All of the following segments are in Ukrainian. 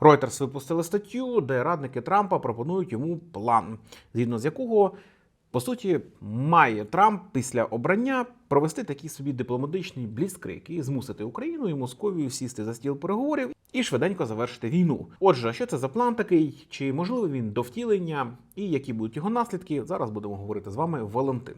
Reuters випустили статтю, де радники Трампа пропонують йому план, згідно з якого, по суті, має Трамп після обрання провести такий собі дипломатичний бліцкрик і змусити Україну і Московію сісти за стіл переговорів і швиденько завершити війну. Отже, що це за план такий? Чи можливий він до втілення, і які будуть його наслідки? Зараз будемо говорити з вами Валентин.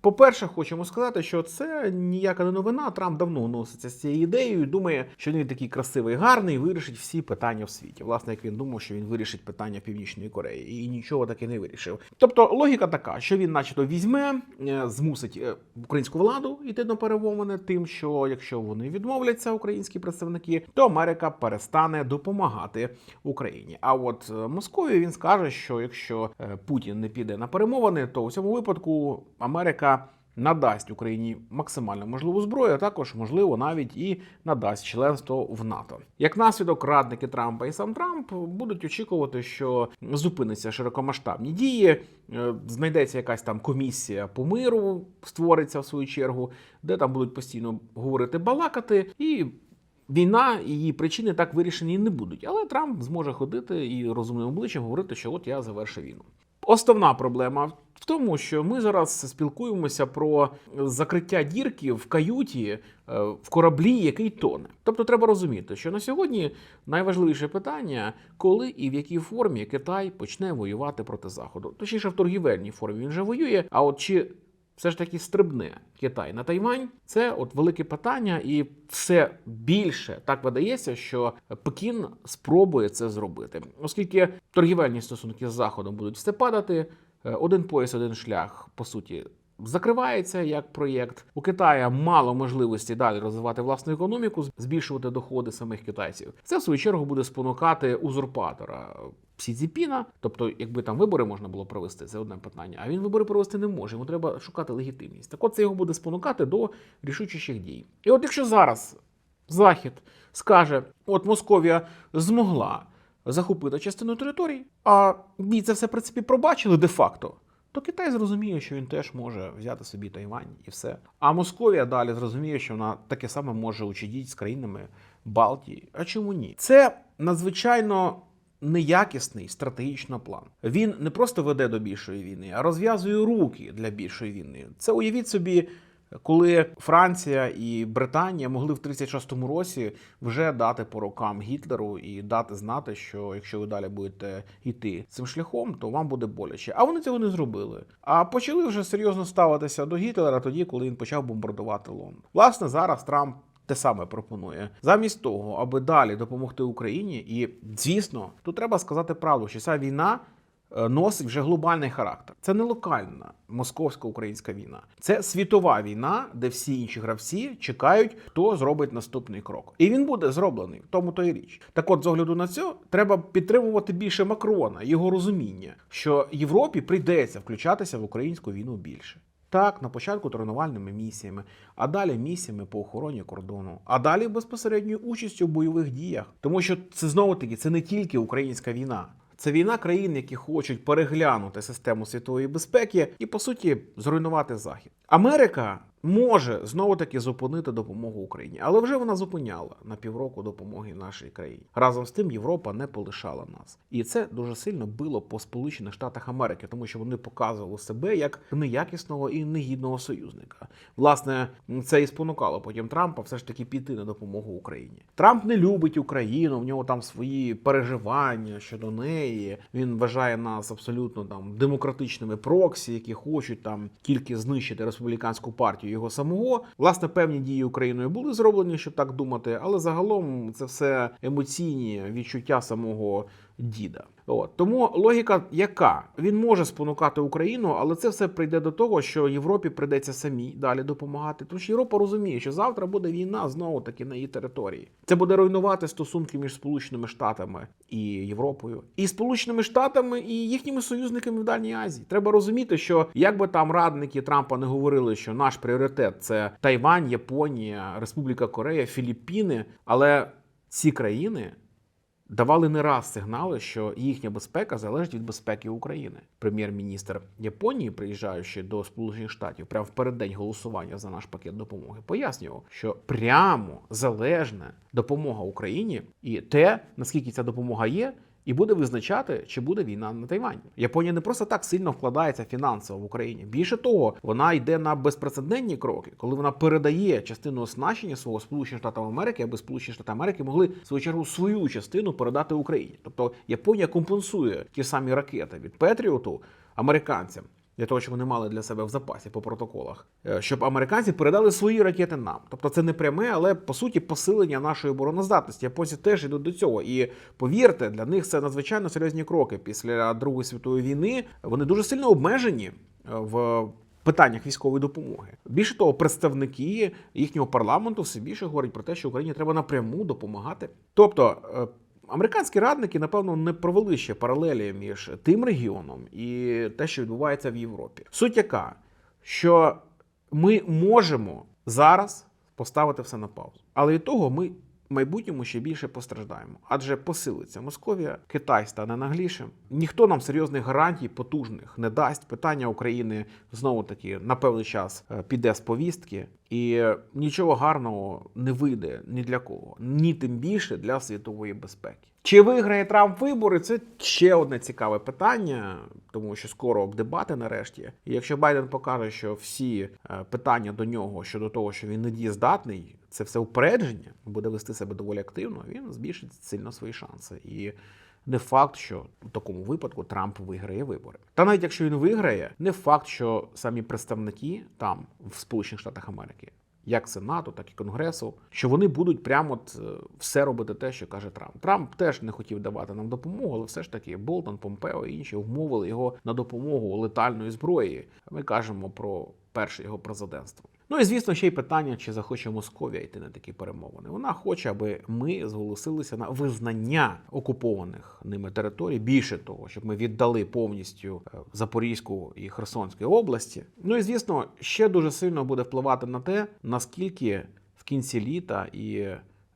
По-перше, хочемо сказати, що це ніяка не новина. Трамп давно носиться з цією ідеєю. Думає, що він такий красивий, гарний, вирішить всі питання в світі. Власне, як він думав, що він вирішить питання Північної Кореї, і нічого таки не вирішив. Тобто логіка така, що він, начебто, візьме, е, змусить е, українську владу йти на перемовини, тим, що якщо вони відмовляться, українські представники, то Америка перестане допомагати Україні. А от е, Московії він скаже, що якщо Путін не піде на перемовини, то у цьому випадку Америка надасть Україні максимально можливу зброю, а також можливо навіть і надасть членство в НАТО. Як наслідок, радники Трампа і сам Трамп будуть очікувати, що зупиниться широкомасштабні дії, е, знайдеться якась там комісія по миру, створиться в свою чергу, де там будуть постійно говорити балакати і. Війна і її причини так вирішені не будуть, але Трамп зможе ходити і розумним обличчям говорити, що от я завершив війну. Основна проблема в тому, що ми зараз спілкуємося про закриття дірки в каюті е, в кораблі, який тоне. Тобто, треба розуміти, що на сьогодні найважливіше питання, коли і в якій формі Китай почне воювати проти Заходу. Точніше, в торгівельній формі він вже воює. А от чи все ж таки стрибне Китай на Тайвань, це от велике питання, і все більше так видається, що Пекін спробує це зробити, оскільки торгівельні стосунки з Заходом будуть все падати. е, Один пояс, один шлях, по суті, закривається як проєкт. У Китая мало можливості далі розвивати власну економіку, збільшувати доходи самих китайців. Це в свою чергу буде спонукати узурпатора. Сі Цзіпіна, тобто, якби там вибори можна було провести, це одне питання. А він вибори провести не може. Йому треба шукати легітимність. Так от це його буде спонукати до рішучіших дій. І от якщо зараз Захід скаже, от Московія змогла захопити частину територій, а бій це все в принципі пробачили де-факто. То Китай зрозуміє, що він теж може взяти собі Тайвань і все. А Московія далі зрозуміє, що вона таке саме може учидіть з країнами Балтії. А чому ні? Це надзвичайно неякісний стратегічно план. Він не просто веде до більшої війни, а розв'язує руки для більшої війни. Це уявіть собі. Коли Франція і Британія могли в 36-му році вже дати по рукам Гітлеру і дати знати, що якщо ви далі будете йти цим шляхом, то вам буде боляче. А вони цього не зробили. А почали вже серйозно ставитися до Гітлера тоді, коли він почав бомбардувати Лондон. Власне, зараз Трамп. Те саме пропонує замість того, аби далі допомогти Україні, і звісно, тут треба сказати правду, що ця війна носить вже глобальний характер. Це не локальна московсько-українська війна, це світова війна, де всі інші гравці чекають, хто зробить наступний крок. І він буде зроблений в тому то й річ. Так, от, з огляду на це, треба підтримувати більше Макрона, його розуміння, що Європі прийдеться включатися в українську війну більше. Так, на початку тренувальними місіями, а далі місіями по охороні кордону, а далі безпосередньою участю в бойових діях. Тому що це знову таки це не тільки українська війна. Це війна країн, які хочуть переглянути систему світової безпеки і, по суті, зруйнувати Захід. Америка може знову таки зупинити допомогу Україні, але вже вона зупиняла на півроку допомоги нашій країні. Разом з тим, Європа не полишала нас, і це дуже сильно било по Сполучених Штатах Америки, тому що вони показували себе як неякісного і негідного союзника. Власне, це і спонукало потім Трампа все ж таки піти на допомогу Україні. Трамп не любить Україну, в нього там свої переживання щодо неї. Він вважає нас абсолютно там демократичними проксі, які хочуть там тільки знищити республіканську партію його самого. Власне, певні дії Україною були зроблені, щоб так думати, але загалом це все емоційні відчуття самого діда. От тому логіка, яка він може спонукати Україну, але це все прийде до того, що Європі прийдеться самій далі допомагати. Тому що Європа розуміє, що завтра буде війна знову таки на її території. Це буде руйнувати стосунки між Сполученими Штатами і Європою, і Сполученими Штатами і їхніми союзниками в Дальній Азії. Треба розуміти, що як би там радники Трампа не говорили, що наш пріоритет це Тайвань, Японія, Республіка Корея, Філіппіни, але ці країни давали не раз сигнали, що їхня безпека залежить від безпеки України. Прем'єр-міністр Японії, приїжджаючи до Сполучених Штатів, прямо в переддень голосування за наш пакет допомоги, пояснював, що прямо залежна допомога Україні і те, наскільки ця допомога є. І буде визначати, чи буде війна на Тайвані. Японія не просто так сильно вкладається фінансово в Україні. Більше того, вона йде на безпрецедентні кроки, коли вона передає частину оснащення свого Сполучених Штатів Америки, аби Сполучені Штати Америки могли в свою чергу свою частину передати Україні. Тобто Японія компенсує ті самі ракети від Петріоту американцям. Для того, щоб вони мали для себе в запасі по протоколах, е, щоб американці передали свої ракети нам. Тобто це не пряме, але по суті посилення нашої обороноздатності. Японці теж йдуть до цього. І повірте, для них це надзвичайно серйозні кроки. Після Другої світової війни вони дуже сильно обмежені е, в питаннях військової допомоги. Більше того, представники їхнього парламенту все більше говорять про те, що Україні треба напряму допомагати. Тобто. Американські радники, напевно, не провели ще паралелі між тим регіоном і те, що відбувається в Європі. Суть яка, що ми можемо зараз поставити все на паузу, але від того ми в майбутньому ще більше постраждаємо, адже посилиться Московія, Китай стане наглішим. Ніхто нам серйозних гарантій потужних не дасть. Питання України знову таки на певний час е, піде з повістки, і нічого гарного не вийде ні для кого, ні тим більше для світової безпеки. Чи виграє Трамп вибори? Це ще одне цікаве питання, тому що скоро дебати нарешті. І якщо Байден покаже, що всі е, питання до нього щодо того, що він недієздатний, це все упередження, буде вести себе доволі активно, він збільшить сильно свої шанси. І не факт, що в такому випадку Трамп виграє вибори. Та навіть якщо він виграє, не факт, що самі представники там в Сполучених Штатах Америки, як Сенату, так і Конгресу, що вони будуть прямо от, е, все робити те, що каже Трамп. Трамп теж не хотів давати нам допомогу, але все ж таки Болтон, Помпео і інші вмовили його на допомогу летальної зброї. Ми кажемо про перше його президентство. Ну і звісно, ще й питання, чи захоче Московія йти на такі перемовини. Вона хоче, аби ми зголосилися на визнання окупованих ними територій. Більше того, щоб ми віддали повністю е, Запорізьку і Херсонську області. Ну і звісно, ще дуже сильно буде впливати на те, наскільки в кінці літа і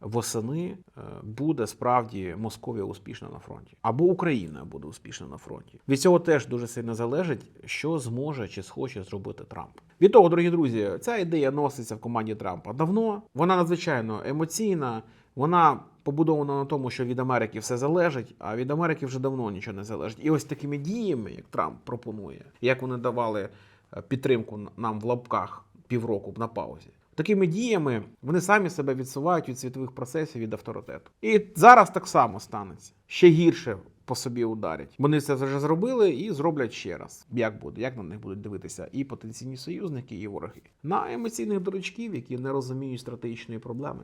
восени е, буде справді Московія успішна на фронті, або Україна буде успішна на фронті. Від цього теж дуже сильно залежить, що зможе чи схоче зробити Трамп. Від того, дорогі друзі, ця ідея носиться в команді Трампа давно. Вона надзвичайно емоційна. Вона побудована на тому, що від Америки все залежить, а від Америки вже давно нічого не залежить. І ось такими діями, як Трамп пропонує, як вони давали е, підтримку нам в лапках півроку на паузі. Такими діями вони самі себе відсувають від світових процесів від авторитету. І зараз так само станеться ще гірше по собі ударять. Вони це вже зробили і зроблять ще раз. Як буде, як на них будуть дивитися і потенційні союзники, і вороги на емоційних дурачків, які не розуміють стратегічної проблеми.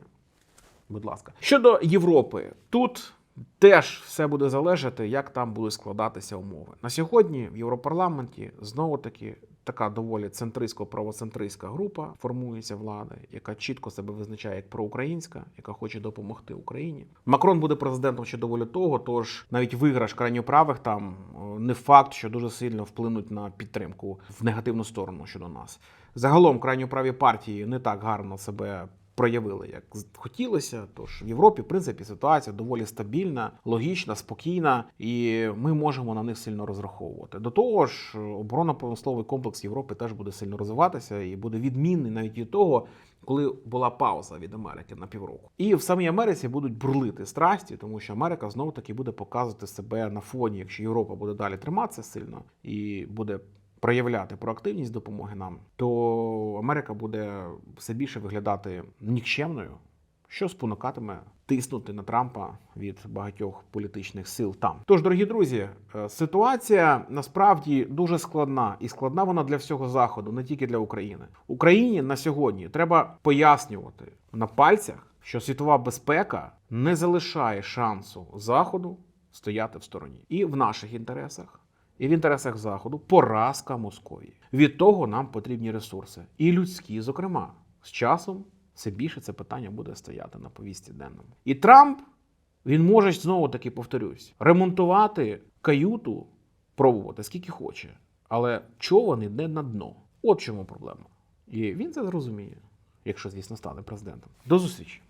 Будь ласка, щодо Європи, тут теж все буде залежати, як там будуть складатися умови. На сьогодні в Європарламенті знову таки така доволі центристсько-правоцентристська група формується влади, яка чітко себе визначає як проукраїнська, яка хоче допомогти Україні. Макрон буде президентом ще доволі того, тож навіть виграш крайньоправих там е, не факт, що дуже сильно вплинуть на підтримку в негативну сторону щодо нас. Загалом крайньоправі партії не так гарно себе проявили, як хотілося. Тож в Європі, в принципі, ситуація доволі стабільна, логічна, спокійна, і ми можемо на них сильно розраховувати. До того ж, оборонно-промисловий комплекс Європи теж буде сильно розвиватися і буде відмінний навіть від того. Коли була пауза від Америки на півроку, і в самій Америці будуть бурлити страсті, тому що Америка знову таки буде показувати себе на фоні, якщо Європа буде далі триматися сильно і буде проявляти проактивність допомоги нам, то Америка буде все більше виглядати нікчемною, що спонукатиме тиснути на Трампа від багатьох політичних сил там. Тож, дорогі друзі, е, ситуація насправді дуже складна, і складна вона для всього заходу, не тільки для України. Україні на сьогодні треба пояснювати на пальцях, що світова безпека не залишає шансу заходу стояти в стороні, і в наших інтересах і в інтересах Заходу поразка Московії. Від того нам потрібні ресурси, і людські, зокрема, з часом все більше це питання буде стояти на повісті денному. І Трамп він може знову таки повторюсь, ремонтувати каюту, пробувати скільки хоче, але човен йде на дно. От чому проблема. І він це зрозуміє, якщо, звісно, стане президентом. До зустрічі!